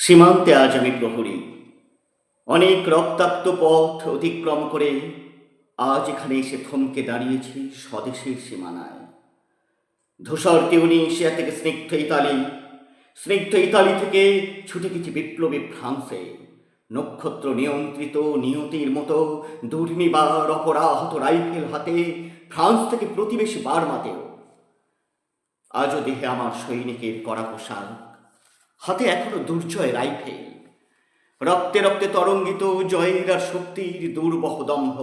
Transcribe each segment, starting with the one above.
সীমান্তে আজ আমি প্রহরী। অনেক রক্তাক্ত পথ অতিক্রম করে আজ এখানে এসে থমকে দাঁড়িয়েছি স্বদেশের সীমানায়। ধূসর তিউনিশিয়া থেকে স্নিগ্ধ ইতালি। স্নিগ্ধ ইতালি থেকে ছুটে গেছি বিপ্লবী ফ্রান্সে। নক্ষত্র নিয়ন্ত্রিত নিয়তির মতো দুর্নিবার অপরাহত রাইফেল হাতে ফ্রান্স থেকে প্রতিবেশী বার বার্মাতেও। আজও দেহে আমার সৈনিকের কড়া পোশাক। হাতে এখনও দুর্জয় রাইফেল। রক্তে রক্তে তরঙ্গিত জয়ের আর শক্তির দুর্বহ দম্ভ।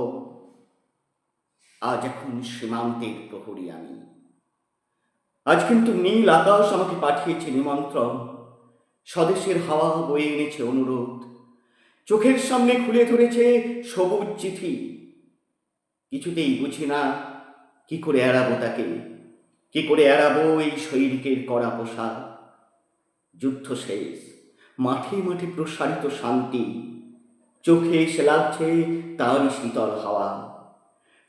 আজ এখন সীমান্তের প্রহরী আমি। আজ কিন্তু নীল আকাশ আমাকে পাঠিয়েছে নিমন্ত্রণ। স্বদেশের হাওয়া বয়ে এনেছে অনুরোধ। চোখের সামনে খুলে ধরেছে সবুজ চিঠি। কিছুতেই বুঝি না কি করে এড়াবো তাকে, কি করে এড়াবো এই সৈনিকের কড়া পোশাক। যুদ্ধ শেষ। মাঠে মাঠে প্রসারিত শান্তি। চোখে এসে লাগছে তারই শীতল হাওয়া।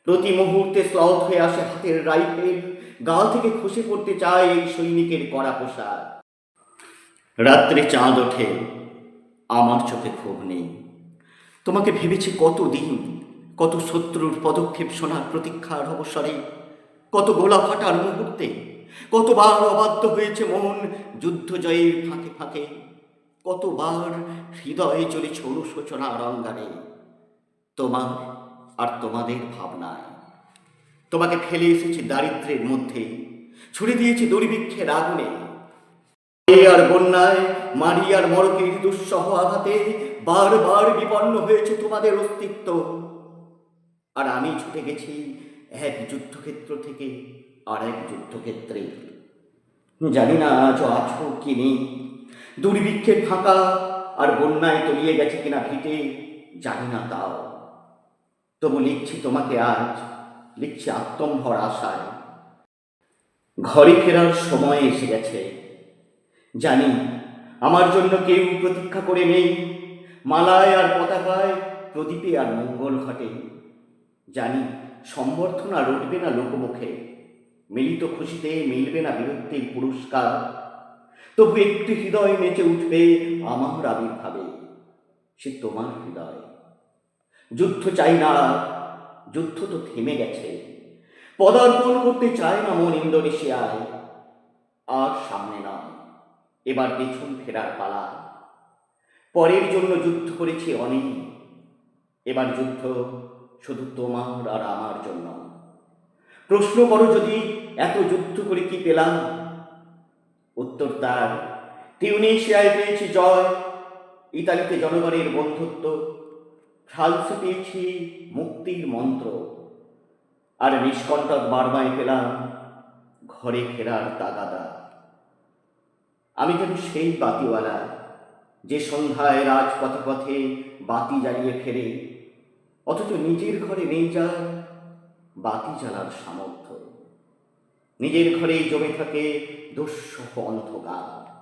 প্রতি মুহূর্তে স্লথ হয়ে আসে হাতের রাইফেল। গাল থেকে খসে পড়তে চায় এই সৈনিকের কড়া পোশাক। রাত্রে চাঁদ ওঠে। আমার চোখে ক্ষোভ নেই। তোমাকে ভেবেছি কত দিন, কত শত্রুর পদক্ষেপ শোনার প্রতীক্ষার অবসরে, কত গোলা ফাটার মুহূর্তে কতবার অবাধ্য হয়েছে মন, যুদ্ধ জয়ের ফাঁকে ফাঁকে। কতবার হৃদয়ে চলেছে অনুশোচনার অঙ্গারে। তোমার আর তোমাদের ভাবনায়। তোমাকে ফেলে এসেছি দারিদ্রের মধ্যে। ছুড়ে দিয়েছি দুর্ভিক্ষের আগুনে। আর বন্যায়, মারি আর মরকের দুঃসহ আঘাতে বারবার বিপন্ন হয়েছে তোমাদের অস্তিত্ব। আর আমি ছুটে গেছি এক যুদ্ধক্ষেত্র থেকে। আর এক যুদ্ধক্ষেত্রে জানি না আজ আছো কি নেই। দুর্ভিক্ষের ফাঁকা আর বন্যায় তলিয়ে গেছে কিনা ভিটে, জানি না তাও। তবু লিখছি তোমাকে আজ, লিখছি আত্মম্ভর আশায়। ঘরে ফেরার সময় এসে গেছে। জানি আমার জন্য কেউ প্রতীক্ষা করে নেই। মালায় আর পতাকায় প্রদীপে আর মঙ্গল ঘটে। জানি সম্বর্ধনা রটবে না লোকমুখে। মিলিত খুশিতে মিলবে না বীরত্বের পুরস্কার। তবু একটি হৃদয় নেচে উঠবে আমার আবির্ভাবে, সে তোমার হৃদয়। যুদ্ধ চাই না যুদ্ধ তো থেমে গেছে। পদার্পণ করতে চায় না মন ইন্দোনেশিয়ায়, আর সামনে নয়, এবার পেছন ফেরার পালা। পরের জন্য যুদ্ধ করেছি অনেক, এবার যুদ্ধ শুধু তোমার আর আমার জন্য। প্রশ্ন করো যদি। এত যুদ্ধ করে কি পেলাম? উত্তর তার তিউনিশিয়ায় পেয়েছি জয়, ইতালিতে জনগণের বন্ধুত্ব, ফ্রান্সে পেয়েছি মুক্তির মন্ত্র, আর নিষ্কণ্টক বারবায় পেলাম ঘরে ফেরার তাগাদা। আমি যেন সেই বাতিওয়ালা, যে সন্ধ্যায় রাজপথে পথে বাতি জ্বালিয়ে ফেরে, অথচ নিজের ঘরে নেই যার বাতি জ্বালার সামর্থ্য। নিজের ঘরেই জমে থাকে দুঃসহ অন্ধকার।